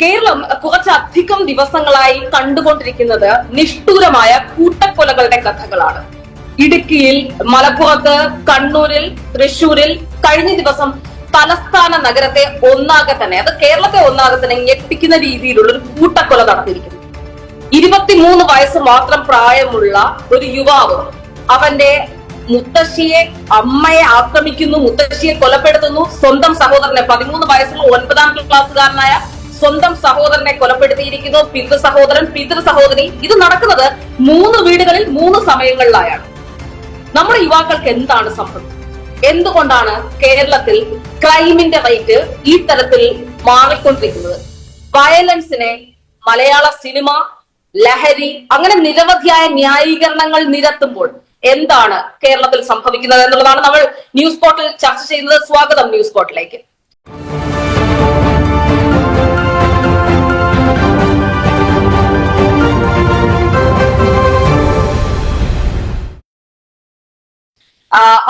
കേരളം കുറച്ചധികം ദിവസങ്ങളായി കണ്ടുകൊണ്ടിരിക്കുന്നത് നിഷ്ഠൂരമായ കൂട്ടക്കൊലകളുടെ കഥകളാണ്. ഇടുക്കിയിൽ മലപ്പുറത്ത് കണ്ണൂരിൽ തൃശൂരിൽ കഴിഞ്ഞ ദിവസം തലസ്ഥാന നഗരത്തെ ഒന്നാകെ തന്നെ അത് കേരളത്തെ ഒന്നാകെ തന്നെ ഞെട്ടിക്കുന്ന രീതിയിലുള്ള ഒരു കൂട്ടക്കൊല നടത്തിയിരിക്കുന്നു. ഇരുപത്തിമൂന്ന് വയസ്സ് മാത്രം പ്രായമുള്ള ഒരു യുവാവ് അവന്റെ മുത്തശ്ശിയെ അമ്മയെ ആക്രമിക്കുന്നു മുത്തശ്ശിയെ കൊലപ്പെടുത്തുന്നു. സ്വന്തം സഹോദരനെ പതിമൂന്ന് വയസ്സുള്ള ഒൻപതാം ക്ലാസ്സുകാരനായ സ്വന്തം സഹോദരനെ കൊലപ്പെടുത്തിയിരിക്കുന്നു. പിതൃ സഹോദരൻ പിതൃ സഹോദരി. ഇത് നടക്കുന്നത് മൂന്ന് വീടുകളിൽ മൂന്ന് സമയങ്ങളിലായാണ്. നമ്മുടെ യുവാക്കൾക്ക് എന്താണ് സംഭവം? എന്തുകൊണ്ടാണ് കേരളത്തിൽ ക്രൈമിന്റെ റേറ്റ് ഈ തരത്തിൽ മാറിക്കൊണ്ടിരിക്കുന്നത്? വയലൻസിനെ മലയാള സിനിമ ലഹരി അങ്ങനെ നിരവധിയായ ന്യായീകരണങ്ങൾ നിരത്തുമ്പോൾ എന്താണ് കേരളത്തിൽ സംഭവിക്കുന്നത് എന്നുള്ളതാണ് നമ്മൾ ന്യൂസ് പോർട്ടിൽ ചർച്ച ചെയ്യുന്നത്. സ്വാഗതം ന്യൂസ് പോർട്ടിലേക്ക്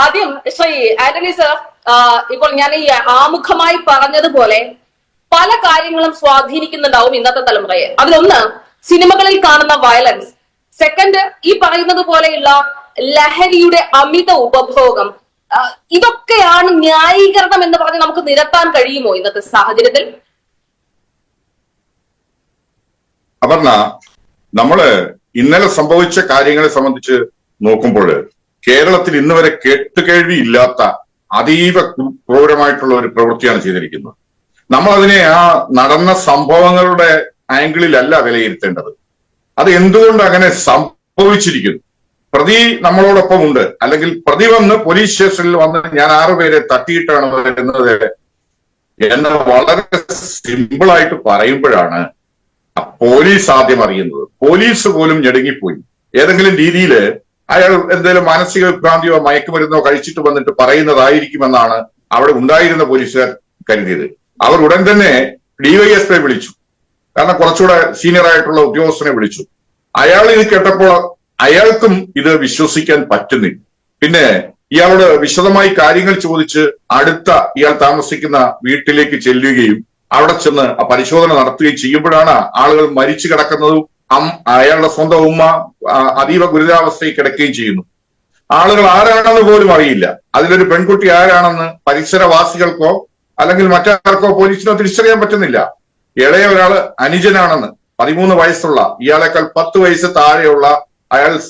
ആദ്യം ശ്രീ ആന്റണി സർ ഇപ്പോൾ ഞാൻ ഈ ആമുഖമായി പറഞ്ഞതുപോലെ പല കാര്യങ്ങളും സ്വാധീനിക്കുന്നുണ്ടാവും ഇന്നത്തെ തലമുറയെ. അതിലൊന്ന് സിനിമകളിൽ കാണുന്ന വയലൻസ് സെക്കൻഡ് ഈ പറയുന്നത് പോലെയുള്ള ലഹരിയുടെ അമിത ഉപഭോഗം. ഇതൊക്കെയാണ് ന്യായീകരണം എന്ന് പറഞ്ഞ് നമുക്ക് നിരത്താൻ കഴിയുമോ ഇന്നത്തെ സാഹചര്യത്തിൽ? അപർണ നമ്മൾ ഇന്നലെ സംഭവിച്ച കാര്യങ്ങളെ സംബന്ധിച്ച് നോക്കുമ്പോൾ കേരളത്തിൽ ഇന്ന് വരെ കേട്ടുകേഴ്വി ഇല്ലാത്ത അതീവ ക്രൂ- ക്രൂരമായിട്ടുള്ള ഒരു പ്രവൃത്തിയാണ് ചെയ്തിരിക്കുന്നത്. നമ്മൾ അതിനെ ആ നടന്ന സംഭവങ്ങളുടെ ആംഗിളിലല്ല വിലയിരുത്തേണ്ടത്. അത് എന്തുകൊണ്ട് അങ്ങനെ സംഭവിച്ചിരിക്കുന്നു? പ്രതി നമ്മളോടൊപ്പം ഉണ്ട്. അല്ലെങ്കിൽ പ്രതി വന്ന് പോലീസ് സ്റ്റേഷനിൽ വന്ന് ഞാൻ ആറുപേരെ തട്ടിയിട്ടാണ് വരുന്നത് എന്ന് വളരെ സിമ്പിൾ ആയിട്ട് പറയുമ്പോഴാണ് പോലീസ് ആദ്യം അറിയുന്നത്. പോലീസ് പോലും ഞെടുങ്ങിപ്പോയി. ഏതെങ്കിലും രീതിയിൽ അയാൾ എന്തെങ്കിലും മാനസിക വിഭ്രാന്തിയോ മയക്കുമരുന്നോ കഴിച്ചിട്ട് വന്നിട്ട് പറയുന്നതായിരിക്കുമെന്നാണ് അവിടെ ഉണ്ടായിരുന്ന പോലീസുകാർ കരുതിയത്. അവർ ഉടൻ തന്നെ ഡിവൈഎസ്പി വിളിച്ചു. കാരണം കുറച്ചുകൂടെ സീനിയർ ആയിട്ടുള്ള ഉദ്യോഗസ്ഥനെ വിളിച്ചു. അയാൾ ഇത് കേട്ടപ്പോൾ അയാൾക്കും ഇത് വിശ്വസിക്കാൻ പറ്റുന്നില്ല. പിന്നെ ഇയാളോട് വിശദമായി കാര്യങ്ങൾ ചോദിച്ച് അടുത്ത ഇയാൾ താമസിക്കുന്ന വീട്ടിലേക്ക് ചെല്ലുകയും അവിടെ ചെന്ന് പരിശോധന നടത്തുകയും ചെയ്യുമ്പോഴാണ് ആളുകൾ മരിച്ചു കിടക്കുന്നതും അയാളുടെ സ്വന്തം ഉമ്മ അതീവ ഗുരുതരാവസ്ഥയിൽ കിടക്കുകയും ചെയ്യുന്നു. ആളുകൾ ആരാണെന്ന് പോലും അറിയില്ല. അതിലൊരു പെൺകുട്ടി ആരാണെന്ന് പരിസരവാസികൾക്കോ അല്ലെങ്കിൽ മറ്റാർക്കോ പോലീസിനോ തിരിച്ചറിയാൻ പറ്റുന്നില്ല. ഇളയ ഒരാൾ അനുജനാണെന്ന് പതിമൂന്ന് വയസ്സുള്ള ഇയാളെക്കാൾ പത്ത് വയസ്സ് താഴെയുള്ള അയാൾ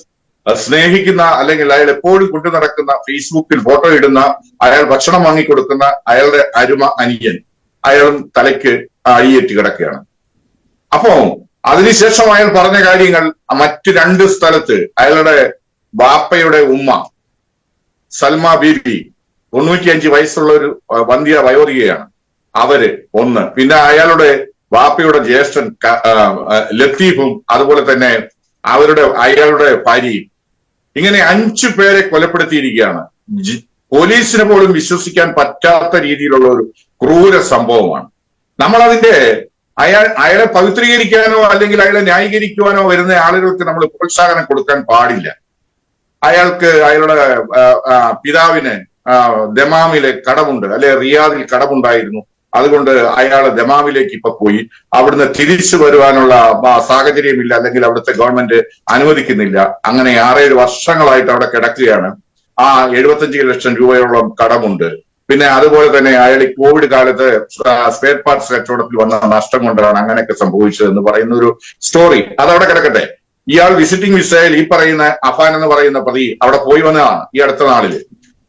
സ്നേഹിക്കുന്ന അല്ലെങ്കിൽ അയാൾ എപ്പോഴും കൊണ്ടു നടക്കുന്ന ഫേസ്ബുക്കിൽ ഫോട്ടോ ഇടുന്ന അയാൾ ഭക്ഷണം വാങ്ങിക്കൊടുക്കുന്ന അയാളുടെ അരുമ അനിയൻ. അയാളും തലയ്ക്ക് അഴിയേറ്റ് കിടക്കുകയാണ്. അപ്പോ അതിനുശേഷം അയാൾ പറഞ്ഞ കാര്യങ്ങൾ മറ്റു രണ്ട് സ്ഥലത്ത് അയാളുടെ ബാപ്പയുടെ ഉമ്മ സൽമ ബീബി തൊണ്ണൂറ്റിയഞ്ച് വയസ്സുള്ള ഒരു വന്ധ്യ വയോധികയാണ്. അവർ ഒന്ന്. പിന്നെ അയാളുടെ ബാപ്പയുടെ ജ്യേഷ്ഠൻ ലത്തീഫും അതുപോലെ തന്നെ അവരുടെ അയാളുടെ ഭാര്യയും ഇങ്ങനെ അഞ്ചു പേരെ കൊലപ്പെടുത്തിയിരിക്കുകയാണ്. പോലീസിനെ പോലും വിശ്വസിക്കാൻ പറ്റാത്ത രീതിയിലുള്ള ഒരു ക്രൂര സംഭവമാണ്. നമ്മൾ അതിന്റെ അയാൾ അയാളെ പവിത്രീകരിക്കാനോ അല്ലെങ്കിൽ അയാളെ ന്യായീകരിക്കുവാനോ വരുന്ന ആളുകൾക്ക് നമ്മൾ പ്രോത്സാഹനം കൊടുക്കാൻ പാടില്ല. അയാൾക്ക് അയാളുടെ പിതാവിന് ദമാമിലെ കടമുണ്ട്. അല്ലെ റിയാദിൽ കടമുണ്ടായിരുന്നു. അതുകൊണ്ട് അയാൾ ദമാമിലേക്ക് ഇപ്പൊ പോയി. അവിടുന്ന് തിരിച്ചു വരുവാനുള്ള സാഹചര്യമില്ല. അല്ലെങ്കിൽ അവിടുത്തെ ഗവൺമെന്റ് അനുവദിക്കുന്നില്ല. അങ്ങനെ ആറേഴ് വർഷങ്ങളായിട്ട് അവിടെ കിടക്കുകയാണ്. ആ എഴുപത്തഞ്ച് ലക്ഷം രൂപയോളം കടമുണ്ട്. പിന്നെ അതുപോലെ തന്നെ അയാൾ ഈ കോവിഡ് കാലത്ത് സ്പെയർ പാർട്സ് കച്ചവടത്തിൽ വന്ന നഷ്ടം കൊണ്ടാണ് അങ്ങനെയൊക്കെ സംഭവിച്ചത് എന്ന് പറയുന്ന ഒരു സ്റ്റോറി അതവിടെ കിടക്കട്ടെ. ഇയാൾ വിസിറ്റിംഗ് വിസയിൽ ഈ പറയുന്ന അഫാൻ എന്ന് പറയുന്ന പ്രതി അവിടെ പോയി വന്നതാണ് ഈ അടുത്ത നാളിൽ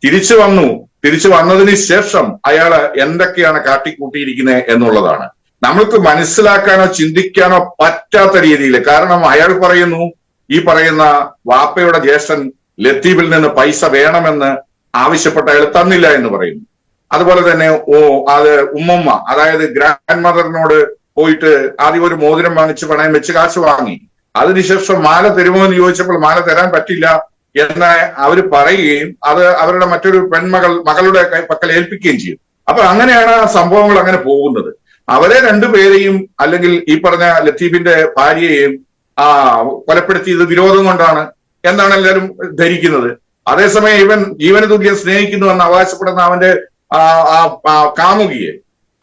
തിരിച്ചു വന്നു. തിരിച്ചു വന്നതിന് ശേഷം അയാൾ എന്തൊക്കെയാണ് കാട്ടിക്കൂട്ടിയിരിക്കുന്നത് എന്നുള്ളതാണ്. നമ്മൾക്ക് മനസ്സിലാക്കാനോ ചിന്തിക്കാനോ പറ്റാത്ത രീതിയിൽ കാരണം അയാൾ പറയുന്നു ഈ പറയുന്ന വാപ്പയുടെ ജ്യേഷ്ഠൻ ലത്തീഫിൽ നിന്ന് പൈസ വേണമെന്ന് ആവശ്യപ്പെട്ട അയാൾ തന്നില്ല എന്ന് പറയുന്നു. അതുപോലെ തന്നെ ഓ അത് ഉമ്മമ്മ അതായത് ഗ്രാൻഡ് മദറിനോട് പോയിട്ട് ആദ്യം ഒരു മോതിരം വാങ്ങിച്ച് പണയം വെച്ച് കാശ് വാങ്ങി. അതിനുശേഷം മാല തരുമോ എന്ന് ചോദിച്ചപ്പോൾ മാല തരാൻ പറ്റില്ല എന്ന് അവർ പറയുകയും അത് അവരുടെ മറ്റൊരു പെൺമകൾ മകളുടെ പക്കൽ ഏൽപ്പിക്കുകയും ചെയ്യും. അപ്പൊ അങ്ങനെയാണ് ആ സംഭവങ്ങൾ അങ്ങനെ പോകുന്നത്. അവരെ രണ്ടുപേരെയും അല്ലെങ്കിൽ ഈ പറഞ്ഞ ലത്തീഫിന്റെ ഭാര്യയെയും ആ കൊലപ്പെടുത്തിയത് വിരോധം കൊണ്ടാണ് എന്നാണ് എല്ലാവരും ധരിക്കുന്നത്. അതേസമയം ഇവൻ ജീവന തുല്യം സ്നേഹിക്കുന്നുവെന്ന് അവകാശപ്പെടുന്ന അവന്റെ ആ, കാമുകിയെ.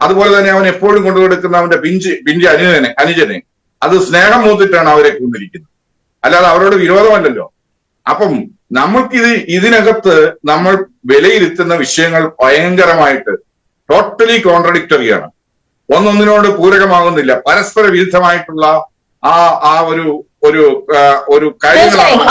അതുപോലെ തന്നെ അവൻ എപ്പോഴും കൊണ്ടുകൊടുക്കുന്ന അവന്റെ പിഞ്ച് പിഞ്ച് അനുജനെ അനുജനെ. അത് സ്നേഹം മൂത്തിട്ടാണ് അവരെ കൊന്നിരിക്കുന്നത്. അല്ലാതെ അവരോട് വിരോധമല്ലല്ലോ. അപ്പം നമ്മൾക്കിത് ഇതിനകത്ത് നമ്മൾ വിലയിരുത്തുന്ന വിഷയങ്ങൾ ഭയങ്കരമായിട്ട് ടോട്ടലി കോൺട്രഡിക്ടറിയാണ് ഒന്നൊന്നിനോട് പൂരകമാകുന്നില്ല. പരസ്പര വിരുദ്ധമായിട്ടുള്ള ആ ആ ഒരു ഒരു ഒരു കാര്യങ്ങളാണ്.